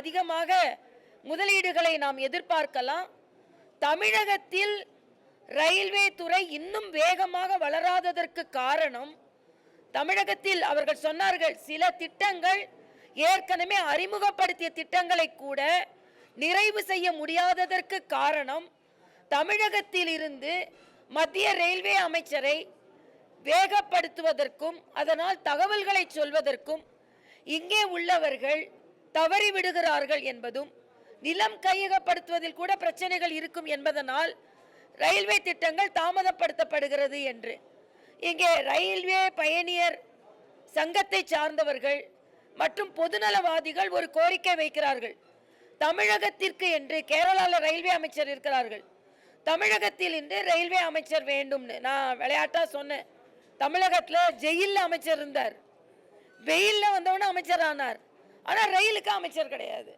அதிகமாக முதலீடுகளை நாம் எதிர்பார்க்கலாம். தமிழகத்தில் ரயில்வே துறை இன்னும் வேகமாக வளராததற்கு காரணம் தமிழகத்தில் அவர்கள் சொன்னார்கள் சில திட்டங்கள் ஏற்கனவே அறிமுகப்படுத்திய திட்டங்களை கூட நிறைவு செய்ய முடியாததற்கு காரணம் தமிழகத்தில் இருந்து மத்திய ரயில்வே அமைச்சரை வேகப்படுத்துவதற்கும் அதனால் தகவல்களை சொல்வதற்கும் இங்கே உள்ளவர்கள் தவறி விடுகிறார்கள் என்பதும் நிலம் கையகப்படுத்துவதில் கூட பிரச்சனைகள் இருக்கும் என்பதனால் ரயில்வே திட்டங்கள் தாமதப்படுத்தப்படுகிறது என்று. இங்கே ரயில்வே பயணியர் சங்கத்தை சார்ந்தவர்கள் மற்றும் பொதுநலவாதிகள் ஒரு கோரிக்கை வைக்கிறார்கள். தமிழகத்திற்கு என்று கேரளாவில் ரயில்வே அமைச்சர் இருக்கிறார்கள். தமிழகத்தில் இன்று ரயில்வே அமைச்சர் வேண்டும்னு. நான் விளையாட்டாக சொன்னேன். தமிழகத்தில் ஜெயிலில் அமைச்சர் இருந்தார். வெயிலில் வந்தவொடனே அமைச்சர் ஆனார். ஆனால் ரயிலுக்கு அமைச்சர் கிடையாது.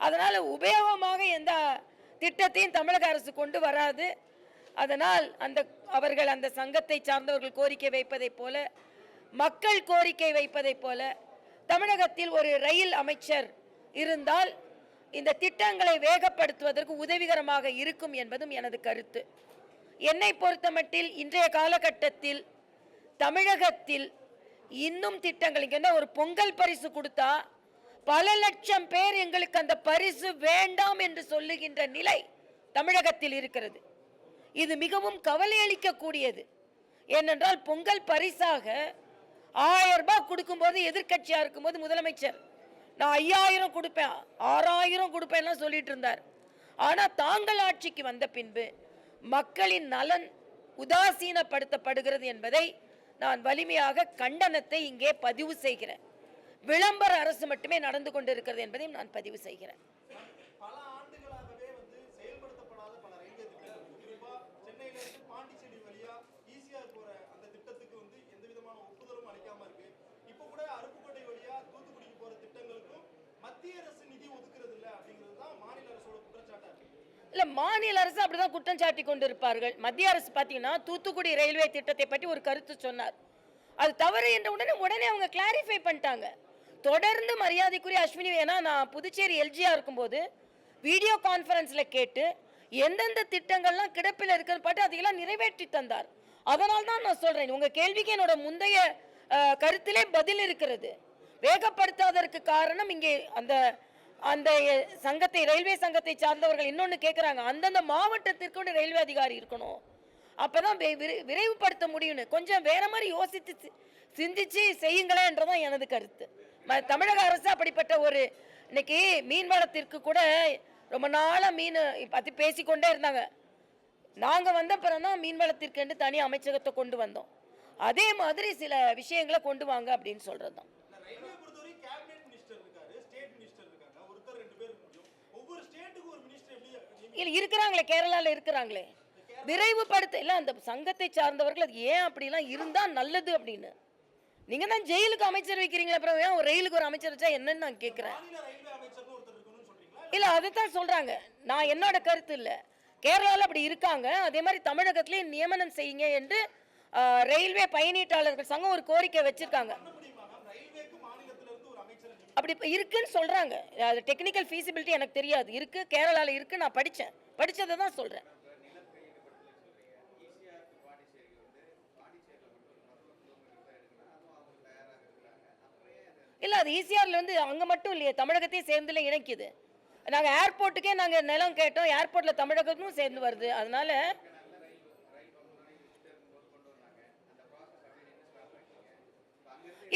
அதனால் உபயோகமாக எந்த திட்டத்தையும் தமிழக அரசு கொண்டு வராது. அதனால் அந்த அவர்கள் அந்த சங்கத்தை சார்ந்தவர்கள் கோரிக்கை வைப்பதைப் போல மக்கள் கோரிக்கை வைப்பதைப் போல தமிழகத்தில் ஒரு ரயில் அமைச்சர் இருந்தால் இந்த திட்டங்களை வேகப்படுத்துவதற்கு உதவிகரமாக இருக்கும் என்பதும் எனது கருத்து. என்னை பொறுத்தமட்டில் இன்றைய காலகட்டத்தில் தமிழகத்தில் இன்னும் திட்டங்கள் என்ன ஒரு பொங்கல் பரிசு கொடுத்தா பல லட்சம் பேர் எங்களுக்கு அந்த பரிசு வேண்டாம் என்று சொல்லுகின்ற நிலை தமிழகத்தில் இருக்கிறது. இது மிகவும் கவலை அளிக்கக்கூடியது. ஏனென்றால் பொங்கல் பரிசாக ஆயிரம் ரூபாய் கொடுக்கும்போது எதிர்கட்சியாக இருக்கும்போது முதலமைச்சர் நான் ஐயாயிரம் கொடுப்பேன் ஆறாயிரம் கொடுப்பேன்லாம் சொல்லிட்டு இருந்தார். ஆனால் தாங்கள் ஆட்சிக்கு வந்த பின்பு மக்களின் நலன் உதாசீனப்படுத்தப்படுகிறது என்பதை நான் வலிமையாக கண்டனத்தை இங்கே பதிவு செய்கிறேன். விளம்பர அரசு மட்டுமே நடந்து கொண்டிருக்கிறது என்பதையும் நான் பதிவு செய்கிறேன். பல ஆண்டுகளாகவே வந்து செயல்படுத்தப்படாத பல ரயில்வே திட்டங்கள். குறிப்பா சென்னையில இருந்து பாண்டிச்சேரி வழியா ஈசிஆர் போற அந்த திட்டத்துக்கு வந்து எந்த விதமான ஒப்புதலும் அளிக்காம இருக்கு. இப்ப கூட அருப்புக்கோட்டை வழியா தூத்துக்குடிக்கு போற திட்டங்களுக்கும் மத்திய அரசு நிதி ஒதுக்குறது இல்ல அப்படிங்கிறது தான் மாநில அரசோட குற்றச்சாட்டா இருக்கு. இல்ல மாநில அரசு அப்படிதான் குற்றம் சாட்டி கொண்டிருப்பார்கள். மத்திய அரசு பார்த்தீங்கன்னா தூத்துக்குடி ரயில்வே திட்டத்தை பற்றி ஒரு கருத்து சொன்னார். அது தவறு என்ற உடனே உடனே அவங்க கிளாரிஃபை பண்ணிட்டாங்க. தொடர்ந்து மரியாதைக்குரிய அஸ்வினி ஏன்னா நான் புதுச்சேரி எல்ஜியா இருக்கும்போது வீடியோ கான்ஃபரன்ஸில் கேட்டு எந்தெந்த திட்டங்கள்லாம் கிடப்பில் இருக்குன்னு பார்த்து அதையெல்லாம் நிறைவேற்றி தந்தார். அதனால தான் நான் சொல்கிறேன் உங்கள் கேள்விக்கு என்னோட முந்தைய கருத்திலே பதில் இருக்கிறது. வேகப்படுத்தாததற்கு காரணம் இங்கே அந்த அந்த சங்கத்தை ரயில்வே சங்கத்தை சார்ந்தவர்கள் இன்னொன்று கேட்குறாங்க அந்தந்த மாவட்டத்திற்கு ரயில்வே அதிகாரி இருக்கணும். அப்போ தான் விரைவுபடுத்த முடியும்னு. கொஞ்சம் வேற மாதிரி யோசித்து சி- சிந்திச்சு செய்யுங்களேன்றதான் எனது கருத்து. தமிழக அரசு அப்படிப்பட்ட ஒரு இன்னைக்கு மீன் வளத்திற்கு கூட ரொம்ப நாளா மீன் பத்தி பேசிக்கொண்டே இருந்தாங்க. நாங்க வந்த பிறந்தான் மீன் வளத்திற்கு தனி அமைச்சகத்தை கொண்டு வந்தோம். அதே மாதிரி சில விஷயங்களை கொண்டு வாங்க அப்படின்னு எப்படி நியமி- இல்ல இருக்கிறாங்களே கேரளால இருக்கிறாங்களே. விரைவுபடுத்த இல்ல அந்த சங்கத்தை சார்ந்தவர்கள் அது ஏன் அப்படிலாம் இருந்தா நல்லது அப்படின்னு. நீங்க தான் ஜெயிலுக்கு அமைச்சர் வைக்கிறீங்களா அப்புறம் ஏன் ஒரு ரயிலுக்கு ஒரு அமைச்சர் வச்சா என்னன்னு நான் கேட்கிறேன் இல்ல அதுதான் சொல்றாங்க. நான் என்னோட கருத்து இல்ல. கேரளால அப்படி இருக்காங்க. அதே மாதிரி தமிழகத்திலேயும் நியமனம் செய்யுங்க என்று ரயில்வே பயணீட்டாளர்கள் சங்கம் ஒரு கோரிக்கை வச்சிருக்காங்க. அப்படி இருக்குன்னு சொல்றாங்க. அது டெக்னிக்கல் ஃபீசிபிலிட்டி எனக்கு தெரியாது. இருக்கு கேரளால இருக்கு நான் படிச்சேன். படிச்சதை தான் சொல்றேன். இல்லை அது ஈசிஆரில் வந்து அங்கே மட்டும் இல்லையே தமிழகத்தையும் சேர்ந்துல இணைக்குது. நாங்கள் ஏர்போர்ட்டுக்கே நாங்கள் நிலம் கேட்டோம் ஏர்போர்ட்டில் தமிழகமும் சேர்ந்து வருது. அதனால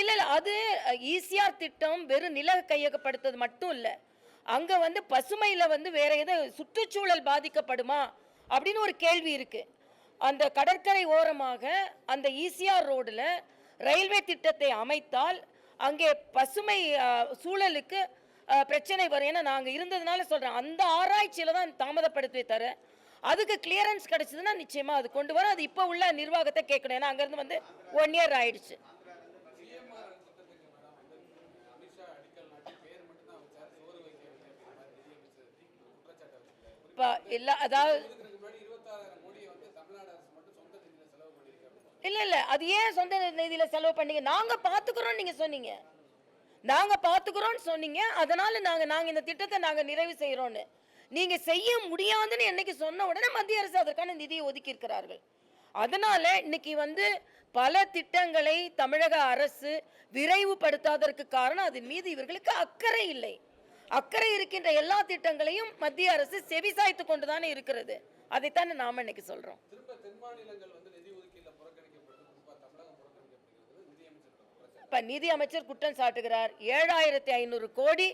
இல்லை இல்லை அது ஈசிஆர் திட்டம் வெறும் நில கையகப்படுத்துறது மட்டும் இல்லை. அங்கே வந்து பசுமையில் வந்து வேற ஏதோ சுற்றுச்சூழல் பாதிக்கப்படுமா அப்படின்னு ஒரு கேள்வி இருக்குது அந்த கடற்கரை ஓரமாக அந்த ஈசிஆர் ரோடில் ரயில்வே திட்டத்தை அமைத்தால் அங்கே பசுமை சூழலுக்கு பிரச்சனை வரும். ஏன்னா நாங்கள் இருந்ததுனால சொல்கிறேன் அந்த ஆராய்ச்சியில் தான் தாமதப்படுத்தி தர அதுக்கு கிளியரன்ஸ் கிடச்சிதுன்னா நிச்சயமாக அது கொண்டு வரும். அது இப்போ உள்ள நிர்வாகத்தை கேட்கணும். ஏன்னா அங்கேருந்து வந்து ஒன் இயர் ஆயிடுச்சு. இப்போ இல்லை அதாவது இல்லை இல்லை. அது ஏன் சொந்த நிதியில் செலவு பண்ணீங்க? நாங்கள் பார்த்துக்குறோம் நீங்கள் சொன்னீங்க. நாங்கள் பார்த்துக்குறோன்னு சொன்னீங்க. அதனால் நாங்கள் நாங்கள் இந்த திட்டத்தை நாங்கள் நிறைவு செய்கிறோன்னு நீங்கள் செய்ய முடியாதுன்னு என்னைக்கு சொன்ன உடனே மத்திய அரசு அதற்கான நிதியை ஒதுக்கி இருக்கிறார்கள் இன்னைக்கு வந்து பல திட்டங்களை தமிழக அரசு விரைவுபடுத்தாததற்கு காரணம் அதன் மீது இவர்களுக்கு அக்கறை இல்லை. அக்கறை இருக்கின்ற எல்லா திட்டங்களையும் மத்திய அரசு செவிசாய்த்து கொண்டு தானே இருக்கிறது. அதைத்தானே நாம இன்னைக்கு சொல்றோம். இப்ப நிதி அமைச்சர் குற்றம் சாட்டுகிறார். ஏழாயிரத்தி ஐநூறு கோடி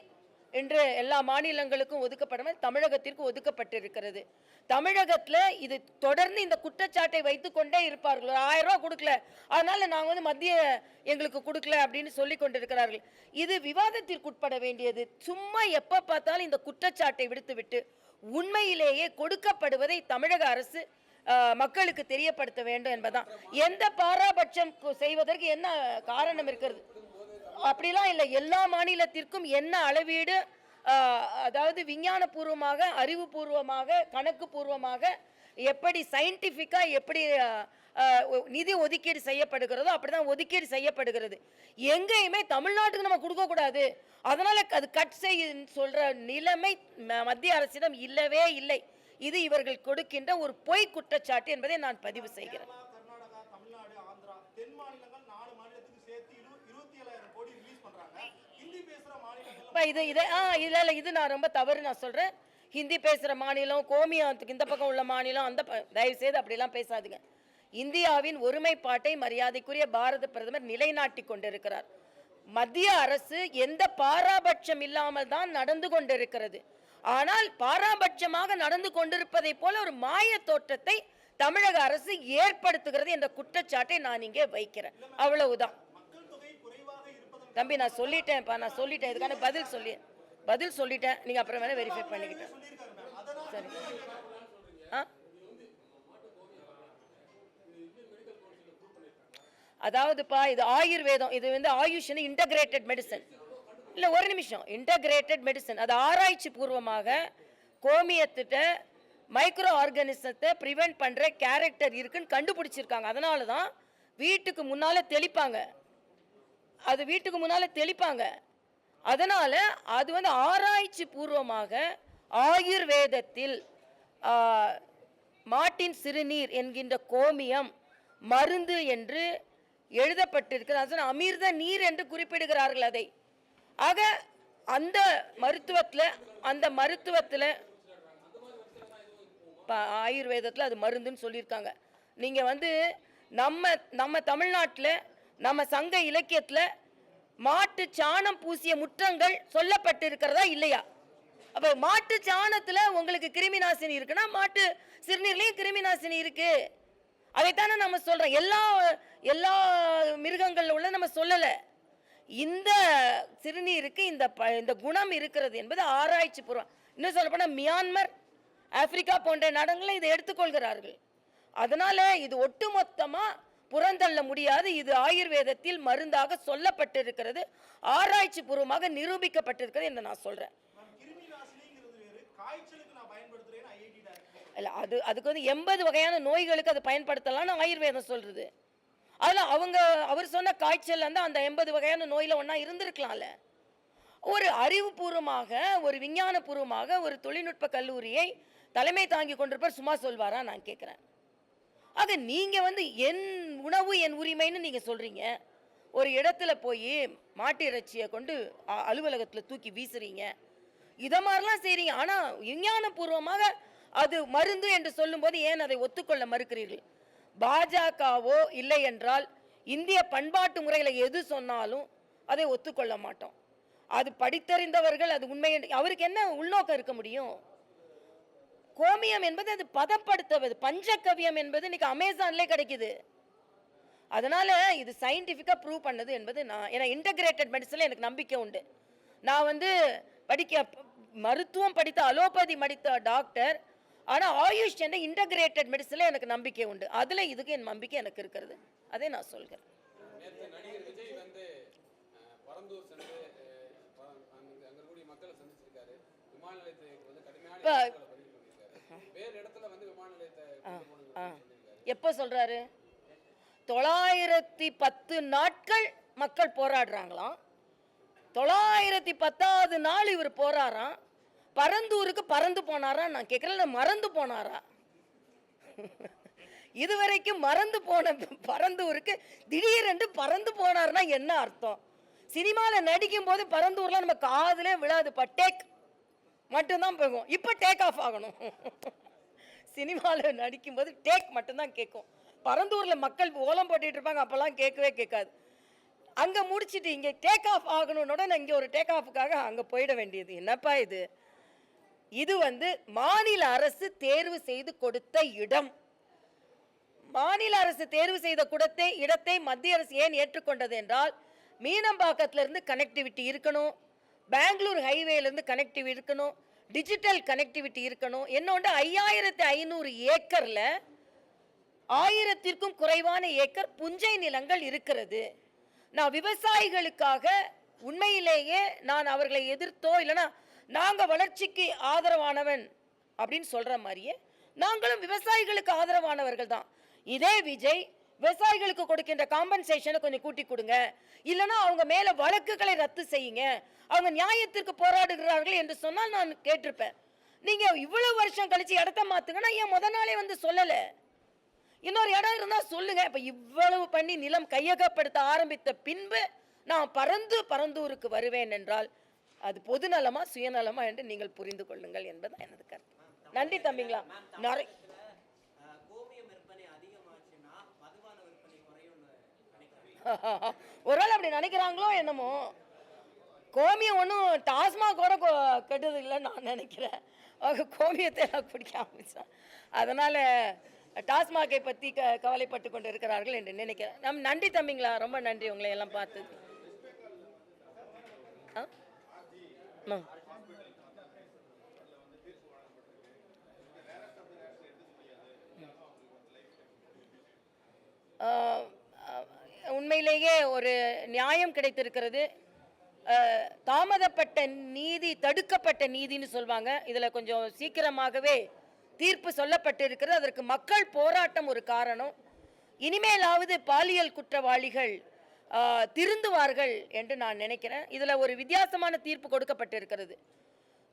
என்று எல்லா மாநிலங்களுக்கும் ஒதுக்கப்படாமல் தமிழகத்திற்கு ஒதுக்கப்பட்டிருக்கிறது. தமிழகத்தில் இது தொடர்ந்து இந்த குற்றச்சாட்டை வைத்து கொண்டே இருப்பார்கள். ஒரு ஆயிரம் ரூபா கொடுக்கல. அதனால நாங்கள் வந்து மத்திய எங்களுக்கு கொடுக்கல அப்படின்னு சொல்லி கொண்டிருக்கிறார்கள். இது விவாதத்திற்கு உட்பட வேண்டியது. சும்மா எப்ப பார்த்தாலும் இந்த குற்றச்சாட்டை விடுத்துவிட்டு உண்மையிலேயே கொடுக்கப்படுவதை தமிழக அரசு மக்களுக்கு தெரியப்படுத்த வேண்டும் என்பதுதான். எந்த பாராபட்சம் செய்வதற்கு என்ன காரணம் இருக்கிறது? அப்படிலாம் இல்லை. எல்லா மாநிலத்திற்கும் என்ன அளவீடு அதாவது விஞ்ஞானபூர்வமாக அறிவுபூர்வமாக கணக்கு பூர்வமாக எப்படி சயின்டிஃபிக்காக எப்படி நிதி ஒதுக்கீடு செய்யப்படுகிறதோ அப்படி தான் ஒதுக்கீடு செய்யப்படுகிறது. எங்கேயுமே தமிழ்நாட்டுக்கு நம்ம கொடுக்கக்கூடாது அதனால் அது கட் செய்யுன்னு சொல்கிற நிலைமை மத்திய அரசிடம் இல்லவே இல்லை. இது இவர்கள் கொடுக்கின்ற ஒரு பொய் குற்றச்சாட்டு என்பதை நான் பதிவு செய்கிறேன். இது இதை ஆ இல்லை இது நான் ரொம்ப தவறு நான் சொல்கிறேன் ஹிந்தி பேசுகிற மாநிலம் கோமியாத்துக்கு இந்த பக்கம் உள்ள மாநிலம் அந்த தயவு செய்து அப்படிலாம் பேசாதீங்க. இந்தியாவின் ஒருமைப்பாட்டை மரியாதைக்குரிய பாரத பிரதமர் நிலைநாட்டி கொண்டிருக்கிறார். மத்திய அரசு எந்த பாராபட்சம் இல்லாமல் தான் நடந்து கொண்டிருக்கிறது. ஆனால் பாராபட்சமாக நடந்து கொண்டிருப்பதை போல ஒரு மாய தோற்றத்தை தமிழக அரசு ஏற்படுத்துகிறது என்ற குற்றச்சாட்டை நான் இங்கே வைக்கிறேன். அவ்வளவுதான். தம்பி நான் சொல்லிட்டேன்ப்பா நான் சொல்லிட்டேன். இதுக்கான பதில் சொல்லி பதில் சொல்லிட்டேன். நீங்கள் அப்புறம் வேணால் வெரிஃபை பண்ணிக்கிட்டேன் சரி. ஆ? அதாவதுப்பா இது ஆயுர்வேதம். இது வந்து ஆயுஷ்னு இன்டகிரேட்டட் மெடிசன் இல்லை ஒரு நிமிஷம். இன்டகிரேட்டட் மெடிசன் அது ஆராய்ச்சி பூர்வமாக கோமியத்திட்ட மைக்ரோ ஆர்கானிசத்தை ப்ரிவென்ட் பண்ணுற கேரக்டர் இருக்குன்னு கண்டுபிடிச்சிருக்காங்க. அதனால தான் வீட்டுக்கு முன்னால் தெளிப்பாங்க. அது வீட்டுக்கு முன்னால் தெளிப்பாங்க. அதனால் அது வந்து ஆராய்ச்சி பூர்வமாக ஆயுர்வேதத்தில் மாட்டின் சிறுநீர் என்கின்ற கோமியம் மருந்து என்று எழுதப்பட்டிருக்கிறது. அதனால் அமிர்த நீர் என்று குறிப்பிடுகிறார்கள் அதை. ஆக அந்த மருத்துவத்தில் அந்த மருத்துவத்தில் இப்போ ஆயுர்வேதத்தில் அது மருந்துன்னு சொல்லியிருக்காங்க. நீங்கள் வந்து நம்ம நம்ம தமிழ்நாட்டில் நம்ம சங்க இலக்கியத்தில் மாட்டு சாணம் பூசிய முற்றங்கள் சொல்லப்பட்டிருக்கிறதா இல்லையா? அப்போ மாட்டு சாணத்தில் உங்களுக்கு கிருமி நாசினி இருக்குன்னா மாட்டு சிறுநீர்லேயும் கிருமி நாசினி இருக்குது அதைத்தானே நம்ம சொல்கிறோம் எல்லா எல்லா மிருகங்களில் உள்ள நம்ம சொல்லலை. இந்த சிறுநீருக்கு இந்த ப இந்த குணம் இருக்கிறது என்பது ஆராய்ச்சி பூர்வம். இன்னும் சொல்லப்போனால் மியான்மர் ஆப்பிரிக்கா போன்ற நாடுகளில் இதை எடுத்துக்கொள்கிறார்கள். அதனால இது ஒட்டுமொத்தமா புறந்தள்ள முடியாது. இது ஆயுர்வேதத்தில் மருந்தாக சொல்லப்பட்டிருக்கிறது ஆராய்ச்சி பூர்வமாக நிரூபிக்கப்பட்டிருக்கிறது என்று நான் டைரக்டர் இல்ல அது அதுக்கு வந்து எண்பது வகையான நோய்களுக்கு அது பயன்படுத்தலாம்னு ஆயுர்வேதம் சொல்றது. அதில் அவங்க அவர் சொன்ன காய்ச்சல் வந்து அந்த எண்பது வகையான நோயில் ஒன்றா இருந்திருக்கலாம்ல. ஒரு அறிவுபூர்வமாக ஒரு விஞ்ஞானபூர்வமாக ஒரு தொழில்நுட்ப கல்லூரியை தலைமை தாங்கி கொண்டிருப்பார் சும்மா சொல்வாரா? நான் கேட்குறேன் ஆக நீங்கள் வந்து என் உணவு என் உரிமைன்னு நீங்கள் சொல்கிறீங்க ஒரு இடத்துல போய் மாட்டு இறைச்சியை கொண்டு அ- தூக்கி வீசுறீங்க. இதை மாதிரிலாம் செய்கிறீங்க ஆனால் விஞ்ஞானபூர்வமாக அது மருந்து என்று சொல்லும்போது ஏன் அதை ஒத்துக்கொள்ள மறுக்கிறீர்கள்? பாஜகவோ இல்லை என்றால் இந்திய பண்பாட்டு முறையில் எது சொன்னாலும் அதை ஒத்துக்கொள்ள மாட்டோம். அது படித்தறிந்தவர்கள் அது உண்மை அவருக்கு என்ன உள்நோக்கம் இருக்க முடியும்? கோமியம் என்பது அது பதப்படுத்துவது பஞ்சகவியம் என்பது இன்னைக்கு அமேசான்லேயே கிடைக்குது. அதனால் இது சயின்டிஃபிக்காக ப்ரூவ் பண்ணது என்பது நான் ஏன்னா இன்டகிரேட்டட் மெடிசனில் எனக்கு நம்பிக்கை உண்டு. நான் வந்து படிக்க மருத்துவம் படித்த அலோபதி படித்த டாக்டர் ஆனால் ஆயுஷ் என்ற இன்டகிரேட்டட் மெடிசனில் எனக்கு நம்பிக்கை உண்டு. அதில் இதுக்கு என் நம்பிக்கை எனக்கு இருக்கிறது. அதை நான் சொல்கிறேன். எப்போ சொல்றாரு? தொள்ளாயிரத்தி பத்து நாட்கள் மக்கள் போராடுறாங்களாம். தொள்ளாயிரத்தி பத்தாவது நாள் இவர் போறாராம். பரந்தூருக்கு பறந்து போனாரா? நான் கேட்குறேன் மறந்து போனாரா? இதுவரைக்கும் மறந்து போன பரந்தூருக்கு திடீரென்று பறந்து போனார்னா என்ன அர்த்தம்? சினிமாவில் நடிக்கும் போது பரந்தூர்லாம் நம்ம காதுலே விழாதுப்பா டேக் மட்டும்தான் போகும். இப்போ டேக் ஆஃப் ஆகணும். சினிமாவில் நடிக்கும்போது டேக் மட்டும்தான் கேட்கும் பரந்தூரில் மக்கள் ஓலம் போட்டுட்டு இருப்பாங்க அப்போல்லாம் கேட்கவே கேட்காது. அங்கே முடிச்சுட்டு இங்கே டேக் ஆஃப் ஆகணுன்னோட நான் இங்கே ஒரு டேக் ஆஃபுக்காக அங்கே போயிட வேண்டியது. என்னப்பா இது? இது வந்து மாநில அரசு தேர்வு செய்து கொடுத்த இடம். மாநில அரசு தேர்வு செய்த குடத்தை இடத்தை மத்திய அரசு ஏன் ஏற்றுக்கொண்டது என்றால் மீனம்பாக்கத்திலிருந்து கனெக்டிவிட்டி இருக்கணும் பெங்களூர் ஹைவேலேருந்து கனெக்டிவ் கனெக்டிவிட்டி இருக்கணும் டிஜிட்டல் கனெக்டிவிட்டி இருக்கணும். என்னோட ஐயாயிரத்தி ஐநூறு ஏக்கரில் ஆயிரத்திற்கும் குறைவான ஏக்கர் புஞ்சை நிலங்கள் இருக்கிறது. நான் விவசாயிகளுக்காக உண்மையிலேயே நான் அவர்களை எதிர்த்தோ இல்லைன்னா நாங்கள் வளர்ச்சிக்கு ஆதரவானவன் அப்படின்னு சொல்கிற மாதிரியே நாங்களும் விவசாயிகளுக்கு ஆதரவானவர்கள் தான். இதே விஜய் விவசாயிகளுக்கு கொடுக்கின்ற காம்பன்சேஷனை கொஞ்சம் கூட்டி கொடுங்க. இல்லைன்னா அவங்க மேலே வழக்குகளை ரத்து செய்யுங்க. அவங்க நியாயத்திற்கு போராடுகிறார்கள் என்று சொன்னால் நான் கேட்டிருப்பேன். நீங்கள் இவ்வளோ வருஷம் கழித்து இடத்த மாற்றுங்கன்னா ஏன் முத நாளே வந்து சொல்லலை? இன்னொரு இடம் இருந்தால் சொல்லுங்கள் இப்போ இவ்வளவு பண்ணி நிலம் கையகப்படுத்த ஆரம்பித்த பின்பு நான் பறந்து பரந்தூருக்கு வருவேன் என்றால் அது பொதுநலமா சுயநலமா என்று நீங்கள் புரிந்து கொள்ளுங்கள் என்பது எனது கருத்து. நன்றி தம்பிங்களா. நிறைய நினைக்கிறேன் ஒருவேளை அப்படி நினைக்கிறாங்களோ என்னமோ. கோமியம் ஒன்றும் டாஸ்மாக் கூட கெட்டது இல்லைன்னு நான் நினைக்கிறேன். கோமியத்தை நான் குடிக்க ஆரம்பிச்சேன். அதனால் டாஸ்மாகை பற்றி க கவலைப்பட்டு கொண்டு இருக்கிறார்கள் என்று நினைக்கிறேன். நம் நன்றி தம்பிங்களா. ரொம்ப நன்றி உங்களை எல்லாம் பார்த்தது ஆ? ஆ. ஆஹ் ஆஹ் உண்மையிலேயே ஒரு நியாயம் கிடைத்திருக்கிறது. தாமதப்பட்ட நீதி தடுக்கப்பட்ட நீதின்னு சொல்வாங்க. இதில் கொஞ்சம் சீக்கிரமாகவே தீர்ப்பு சொல்லப்பட்டு இருக்கிறது அதற்கு மக்கள் போராட்டம் ஒரு காரணம். இனிமேலாவது பாலியல் குற்றவாளிகள் திருந்துவார்கள் என்று நான் நினைக்கிறேன். இதில் ஒரு வித்தியாசமான தீர்ப்பு கொடுக்கப்பட்டிருக்கிறது.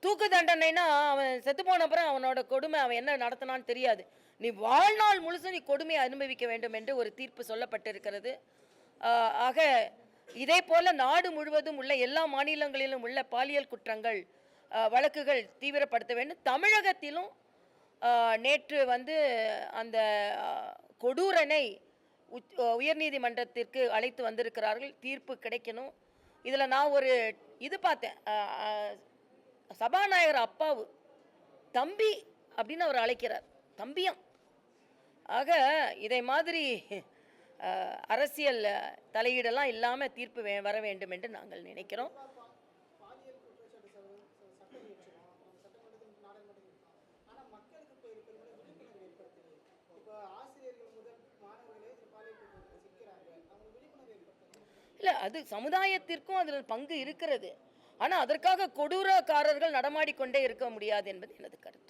தூக்கு தண்டனைனா அவன் செத்து போன அப்புறம் அவனோட கொடுமை அவன் என்ன நடத்தினான்னு தெரியாது. நீ வாழ்நாள் முழுசும் நீ கொடுமையை அனுபவிக்க வேண்டும் என்று ஒரு தீர்ப்பு சொல்லப்பட்டிருக்கிறது. ஆக இதே போல் நாடு முழுவதும் உள்ள எல்லா மாநிலங்களிலும் உள்ள பாலியல் குற்றங்கள் வழக்குகள் தீவிரப்படுத்த வேண்டும். தமிழகத்திலும் நேற்று வந்து அந்த கொடூரனை உயர்நீதிமன்றத்திற்கு அழைத்து வந்திருக்கிறார்கள். தீர்ப்பு கிடைக்கணும். இதில் நான் ஒரு இது பார்த்தேன். சபாநாயகர் அப்பாவு தம்பி அப்படின்னு அவர் அழைக்கிறார். தம்பியம். ஆக இதை மாதிரி அரசியல் தலையீடெல்லாம் இல்லாமல் தீர்ப்பு வே- வர வேண்டும் என்று நாங்கள் நினைக்கிறோம். இல்லை அது சமுதாயத்திற்கும் அதில் பங்கு இருக்கிறது. ஆனால் அதற்காக கொடூரக்காரர்கள் நடமாடிக்கொண்டே இருக்க முடியாது என்பது எனது கருத்து.